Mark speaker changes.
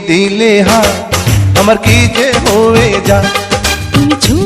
Speaker 1: দিলে হা আমার কি যে হয়ে যায়
Speaker 2: তুমি ছুঁয়ে